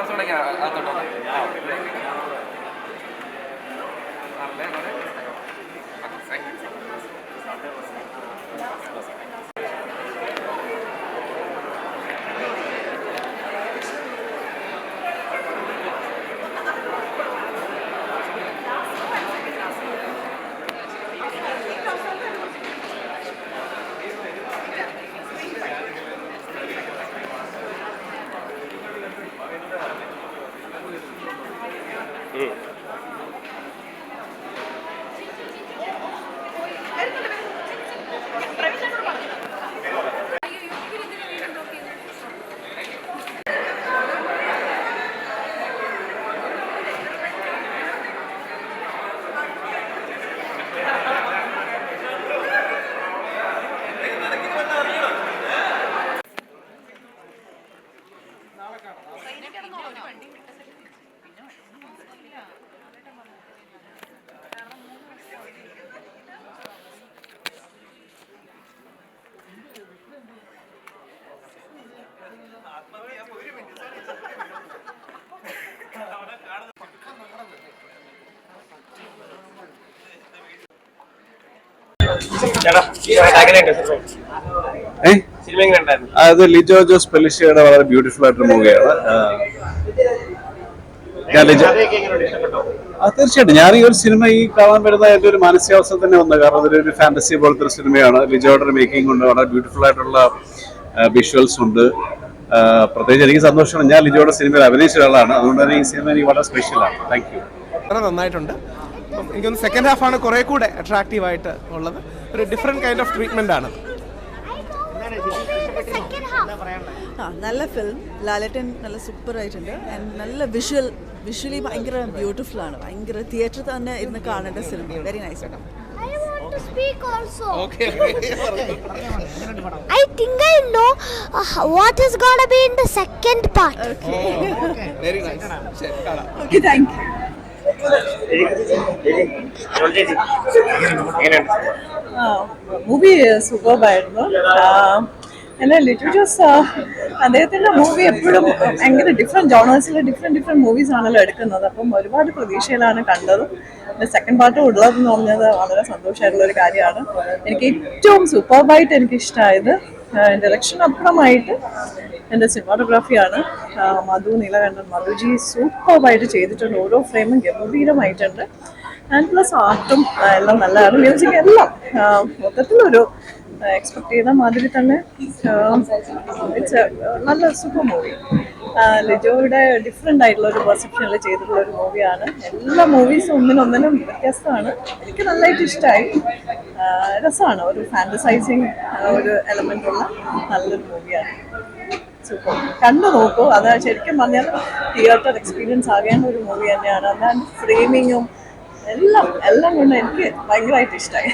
കുറച്ചുകൂടെ ഇങ്ങനെ അകത്തോട്ടോ ആണല്ലേ അത് ലിജോ ജോസ് പെലിഷയുടെ വളരെ ബ്യൂട്ടിഫുൾ ആയിട്ടൊരു മൂവിയാണ്. ഞാൻ ലിജോ തീർച്ചയായിട്ടും. ഞാൻ ഈ ഒരു സിനിമ ഈ കാണാൻ വരുന്ന എന്റെ ഒരു മാനസികാവസ്ഥ തന്നെ വന്നു കാരണം അതൊരു ഫാന്റസി പോലത്തെ ഒരു സിനിമയാണ്. ലിജോയുടെ ഒരു മേക്കിംഗ് ഉണ്ട് വളരെ ബ്യൂട്ടിഫുൾ ആയിട്ടുള്ള വിഷ്വൽസ് ഉണ്ട്. പ്രത്യേകിച്ച് എനിക്ക് സന്തോഷമാണ്. ഞാൻ ലിജോയുടെ സിനിമയിൽ അഭിനയിച്ച ഒരാളാണ്. അതുകൊണ്ട് തന്നെ ഈ സിനിമ എനിക്ക് വളരെ സ്പെഷ്യലാണ് താങ്ക് യു വളരെ നന്നായിട്ടുണ്ട്. അപ്പം എനിക്കൊന്ന് സെക്കൻഡ് ഹാഫാണ് കുറേ കൂടെ അട്രാക്റ്റീവ് ആയിട്ട് ഉള്ളത്. ഒരു ഡിഫറെന്റ് കൈൻഡ് ഓഫ് ട്രീറ്റ്മെന്റ് ആണ്. ആ നല്ല ഫിലിം ലാലറ്റൻ നല്ല സൂപ്പർ ആയിട്ടുണ്ട്. ആൻഡ് നല്ല വിഷ്വൽ വിഷ്വലി ഭയങ്കര ബ്യൂട്ടിഫുൾ ആണ്. ഭയങ്കര തിയേറ്ററിൽ തന്നെ ഇരുന്ന് കാണേണ്ട cinema very nice speak also. I think I know uh, what is gonna be in the second part. Very nice okay. Very nice. Okay, thank എങ്ങനെയുണ്ട് മൂവി സൂപ്പർബായിരുന്നു എന്നാൽ ലിറ്റു ജോസ് അദ്ദേഹത്തിന്റെ മൂവി എപ്പോഴും ഭയങ്കര ഡിഫറെന്റ് ജോണേഴ്സിൽ ഡിഫറെന്റ് ഡിഫറെന്റ് മൂവീസ് ആണല്ലോ എടുക്കുന്നത്. അപ്പം ഒരുപാട് പ്രതീക്ഷയിലാണ് കണ്ടത്. സെക്കൻഡ് പാർട്ട് ഉള്ളതെന്ന് പറഞ്ഞത് വളരെ സന്തോഷമായിട്ടുള്ള ഒരു കാര്യമാണ്. എനിക്ക് ഏറ്റവും സൂപ്പർബായിട്ട് എനിക്ക് ഇഷ്ടമായത് ഡയറക്ഷൻ അപ്പുറമായിട്ട് എന്റെ സിനിമാറ്റോഗ്രാഫിയാണ് മധു നീലകണ്ഠൻ മധുജി സൂപ്പർബായിട്ട് ചെയ്തിട്ടുണ്ട്. ഓരോ ഫ്രെയിമും ഗംഭീരമായിട്ടുണ്ട്. ആൻഡ് പ്ലസ് ആർട്ടും എല്ലാം നല്ലതാണ്. മ്യൂസിക് എല്ലാം മൊത്തത്തിലൊരു എക്സ്പെക്ട് ചെയ്ത മാതിരി തന്നെ ഇറ്റ്സ് നല്ല സൂപ്പർ മൂവി ലിജോയുടെ ഡിഫറെന്റ് ആയിട്ടുള്ള ഒരു പെർസെപ്ഷനിൽ ചെയ്തിട്ടുള്ള ഒരു മൂവിയാണ് എല്ലാ മൂവീസും ഒന്നിനൊന്നിനും വ്യത്യസ്തമാണ്. എനിക്ക് നല്ലതായിട്ട് ഇഷ്ടമായി രസമാണ്. ഒരു ഫാന്റസൈസിങ് ഒരു എലമെന്റ് ഉള്ള നല്ലൊരു മൂവിയാണ് സൂപ്പർ കണ്ടു നോക്കൂ. അത് ശരിക്കും പറഞ്ഞാൽ തിയേറ്റർ എക്സ്പീരിയൻസ് ആകേണ്ട ഒരു മൂവി തന്നെയാണ്. അതാ ഫ്രെയിമിങ്ങും എല്ലാം എല്ലാം കൊണ്ട് എനിക്ക് ഭയങ്കരമായിട്ട് ഇഷ്ടമായി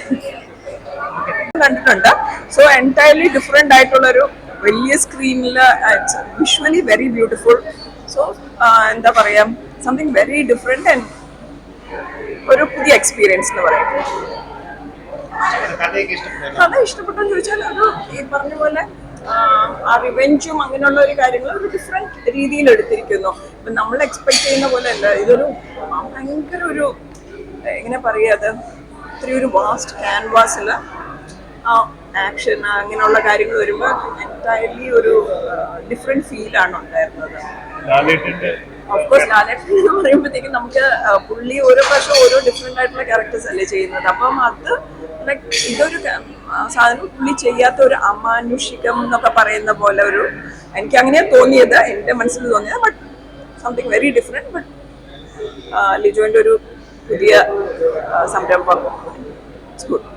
കണ്ടിട്ടുണ്ട്. സോ എന്റയർലി ഡിഫറെന്റ് ആയിട്ടുള്ളൊരു വലിയ സ്ക്രീനിൽ വിഷ്വലി വെരി ബ്യൂട്ടിഫുൾ സോ എന്താ പറയാ സംതിങ് വെരി ഡിഫറെന്റ് ആൻഡ് ഒരു പുതിയ എക്സ്പീരിയൻസ് എന്ന് പറയാം. ഇഷ്ടപ്പെട്ടു കഥ ഇഷ്ടപ്പെട്ടെന്ന് ചോദിച്ചാൽ അത് ഈ പറഞ്ഞ പോലെ ആ, റിവെഞ്ചും അങ്ങനെയുള്ള ഒരു കാര്യങ്ങൾ ഒരു ഡിഫറെന്റ് രീതിയിൽ എടുത്തിരിക്കുന്നു. ഇപ്പൊ നമ്മൾ എക്സ്പെക്ട് ചെയ്യുന്ന പോലെ അല്ല ഇതൊരു ഭയങ്കര ഒരു എങ്ങനെ പറയാ അത്? ഇത്രയൊരു വാസ്റ്റ് ക്യാൻവാസിൽ ആക്ഷൻ അങ്ങനെയുള്ള കാര്യങ്ങൾ വരുമ്പോൾ എന്റയർലി ഒരു ഡിഫറെന്റ് ഫീലാണ് ഉണ്ടായിരുന്നത്. ഓഫ്കോഴ്സ് ലാലേട്ടൻ എന്ന് പറയുമ്പോഴത്തേക്കും നമുക്ക് പുള്ളി ഓരോ പ്രാവശ്യം ഓരോ ഡിഫറെന്റ് ആയിട്ടുള്ള ക്യാരക്ടേഴ്സ് അല്ലേ ചെയ്യുന്നത്. അപ്പം അത് ലൈക്ക് ഇതൊരു സാധനം പുള്ളി ചെയ്യാത്ത ഒരു അമാനുഷികം എന്നൊക്കെ പറയുന്ന പോലെ ഒരു എനിക്ക് അങ്ങനെ തോന്നിയത് എന്റെ മനസ്സിൽ തോന്നിയത് but something very different but ലിജോന്റെ ഒരു പുതിയ സംരംഭം. ഇറ്റ്സ് ഗുഡ്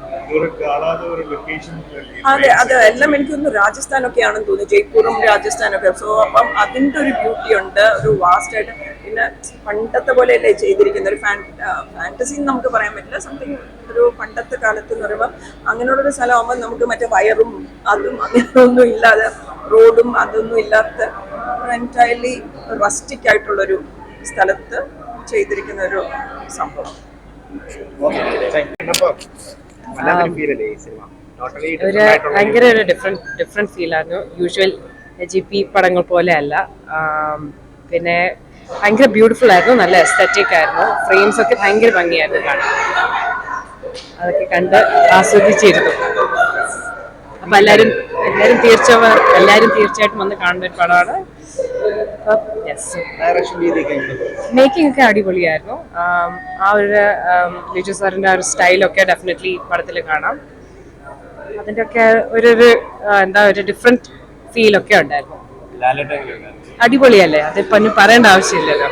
അതെ അതെ. എല്ലാം എനിക്ക് തോന്നുന്നു രാജസ്ഥാനൊക്കെ ആണെന്ന് തോന്നുന്നു. ജയ്പൂറും രാജസ്ഥാനൊക്കെ. സോ അപ്പം അതിന്റെ ഒരു ബ്യൂട്ടി ഉണ്ട്. ഒരു വാസ്റ്റ് ആയിട്ട് പിന്നെ പണ്ടത്തെ പോലെയല്ലേ ചെയ്തിരിക്കുന്ന ഒരു ഫാൻ ഫാന്റസി എന്ന് നമുക്ക് പറയാൻ പറ്റില്ല. സംതിങ് ഒരു പണ്ടത്തെ കാലത്ത് എന്ന് പറയുമ്പോൾ അങ്ങനെയുള്ളൊരു സ്ഥലമാകുമ്പോൾ നമുക്ക് മറ്റേ വയറും അതും അങ്ങനെയൊന്നും ഇല്ലാതെ റോഡും അതൊന്നും ഇല്ലാത്ത എന്റയർലി റസ്റ്റിക് ആയിട്ടുള്ളൊരു സ്ഥലത്ത് ചെയ്തിരിക്കുന്ന ഒരു സംഭവം ഒരു ഭയങ്കര ഒരു ഡിഫറെന്റ് ഡിഫറെന്റ് ഫീലായിരുന്നു യൂഷ്വൽ ജി പി പടങ്ങൾ പോലെ അല്ല. പിന്നെ ഭയങ്കര ബ്യൂട്ടിഫുൾ ആയിരുന്നു. നല്ല എസ്തറ്റിക് ആയിരുന്നു. ഫ്രെയിംസ് ഒക്കെ ഭയങ്കര ഭംഗിയായിരുന്നു കാണാൻ. അതൊക്കെ കണ്ട് ആസ്വദിച്ചിരുന്നു. അപ്പം എല്ലാവരും എല്ലാവരും തീർച്ച എല്ലാവരും തീർച്ചയായിട്ടും വന്ന് കാണുന്ന ഒരു പടമാണ്. മേക്കിംഗ് ഒക്കെ അടിപൊളിയായിരുന്നു. ആം, ഒരു ലിജു സാറിന്റെ ഒരു സ്റ്റൈലൊക്കെ ഡെഫിനറ്റ്ലി പടത്തിൽ കാണാം. അതിന്റെ ഒക്കെ ഒരു എന്താ ഒരു ഡിഫറെന്റ് ഫീൽ ഒക്കെ ഉണ്ടായിരുന്നു. അടിപൊളിയല്ലേ? അതിപ്പോ പറയേണ്ട ആവശ്യമില്ലല്ലോ.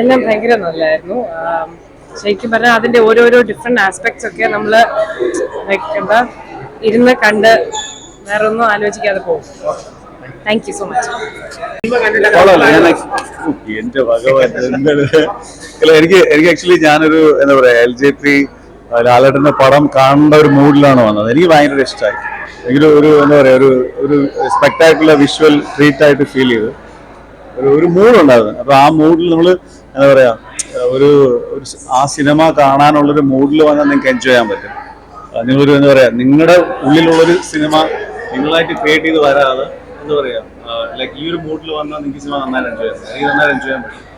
എല്ലാം ഭയങ്കര നല്ലതായിരുന്നു ആം, ശരിക്കും പറഞ്ഞാൽ അതിന്റെ ഓരോരോ ഡിഫറെന്റ് ആസ്പെക്ട്സ് ഒക്കെ നമ്മൾ ലൈക്ക് എന്താ ഇരുന്ന് കണ്ട് വേറെ ഒന്നും ആലോചിക്കാതെ പോകും. താങ്ക് യു സോ മച്ച് എന്റെ ഭഗവാൻ എനിക്ക് എനിക്ക് ആക്ച്വലി ഞാനൊരു എന്താ പറയാ എൽ ജെ പി ലാലേട്ടന്റെ പടം കാണേണ്ട ഒരു മൂഡിലാണ് വന്നത്. എനിക്ക് ഭയങ്കര ഇഷ്ടമായി എനിക്ക് ഒരു എന്താ പറയാ ഒരു ഒരു സ്പെക്ടാക്കുലർ വിഷ്വൽ ട്രീറ്റ് ആയിട്ട് ഫീൽ ചെയ്തു. ഒരു ഒരു മൂഡുണ്ടായിരുന്നു. അപ്പൊ ആ മൂഡിൽ നമ്മൾ എന്താ പറയാ ഒരു ആ സിനിമ കാണാനുള്ളൊരു മൂഡിൽ വന്നാൽ നിങ്ങൾക്ക് എൻജോയ് ചെയ്യാൻ പറ്റും. നിങ്ങളൊരു എന്താ പറയാ നിങ്ങളുടെ ഉള്ളിലുള്ളൊരു സിനിമ നിങ്ങളായിട്ട് ക്രിയേറ്റ് ചെയ്ത് വരാതെ എന്താ പറയാ ലൈക്ക് ഈ ഒരു മൂഡിൽ വന്നാൽ നിങ്ങൾക്ക് സിനിമ നന്നായിട്ട് എൻജോയ് ചെയ്യാം. എനിക്ക് നന്നായിട്ട് എൻജോയ് ചെയ്യാൻ പറ്റും.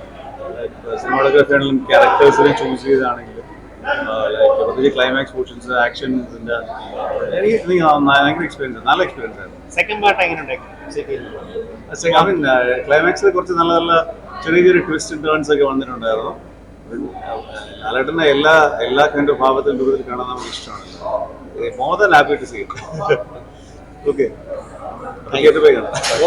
സിനിമോഗ്രാഫി ആണെങ്കിലും ക്യാരക്ടേഴ്സിനെ ചൂസ് ചെയ്താണെങ്കിലും ലൈക്ക് പ്രത്യേകിച്ച് ക്ലൈമാക്സ് പോർഷൻസ് ആക്ഷൻസിന്റെ എനിക്ക് എനിക്ക് ഭയങ്കര എക്സ്പീരിയൻസ് നല്ല എക്സ്പീരിയൻസ് ആയിരുന്നു. സെക്കൻഡ് പാർട്ട് എങ്ങനെ ഉണ്ടായിരുന്നു ഐ മീൻ ക്ലൈമാക്സിൽ കുറച്ച് നല്ല നല്ല ചെറിയ ചെറിയ ട്വിസ്റ്റ് ടേൺസ് ഒക്കെ വന്നിട്ടുണ്ടായിരുന്നു. ലാലേട്ടന്റെ എല്ലാ എല്ലാ കൈൻഡ് ഭാവത്തിലും രൂപത്തിൽ കാണാൻ നമുക്ക് ഇഷ്ടമാണ്. More than happy to see okay Obrigado, it.